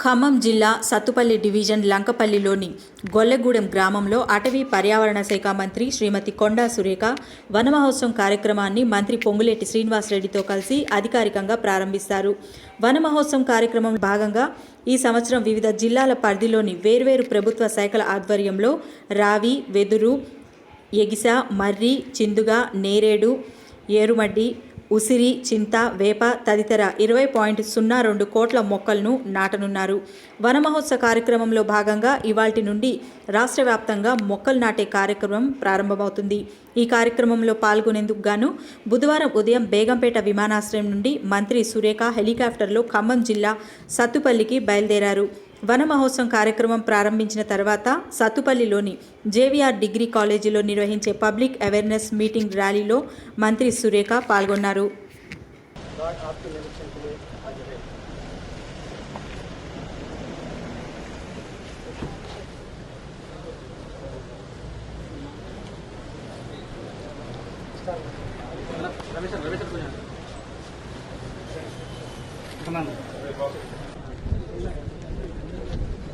ఖమ్మం జిల్లా సత్తుపల్లి డివిజన్ లంకపల్లిలోని గొల్లెగూడెం గ్రామంలో అటవీ పర్యావరణ శాఖ మంత్రి శ్రీమతి కొండా సురేఖ వనమహోత్సవం కార్యక్రమాన్ని మంత్రి పొంగులేటి శ్రీనివాసరెడ్డితో కలిసి అధికారికంగా ప్రారంభిస్తారు. వనమహోత్సవం కార్యక్రమం భాగంగా ఈ సంవత్సరం వివిధ జిల్లాల పరిధిలోని వేర్వేరు ప్రభుత్వ శాఖల ఆధ్వర్యంలో రావి వెదురు ఎగిస మర్రి చిందుగా నేరేడు ఏరుమడ్డి ఉసిరి చింత వేప తదితర ఇరవై పాయింట్ సున్నా రెండు కోట్ల మొక్కలను నాటనున్నారు. వనమహోత్సవ కార్యక్రమంలో భాగంగా ఇవాల్టి నుండి రాష్ట్ర వ్యాప్తంగా మొక్కలు నాటే కార్యక్రమం ప్రారంభమవుతుంది. ఈ కార్యక్రమంలో పాల్గొనేందుకు గాను బుధవారం ఉదయం బేగంపేట విమానాశ్రయం నుండి మంత్రి సురేఖ హెలికాప్టర్లో ఖమ్మం జిల్లా సత్తుపల్లికి బయలుదేరారు. వన మహోత్సవం కార్యక్రమం ప్రారంభించిన తర్వాత సత్తుపల్లిలోని జేవీఆర్ డిగ్రీ కాలేజీలో నిర్వహించే పబ్లిక్ అవేర్నెస్ మీటింగ్ ర్యాలీలో మంత్రి సురేఖ పాల్గొన్నారు Thank you.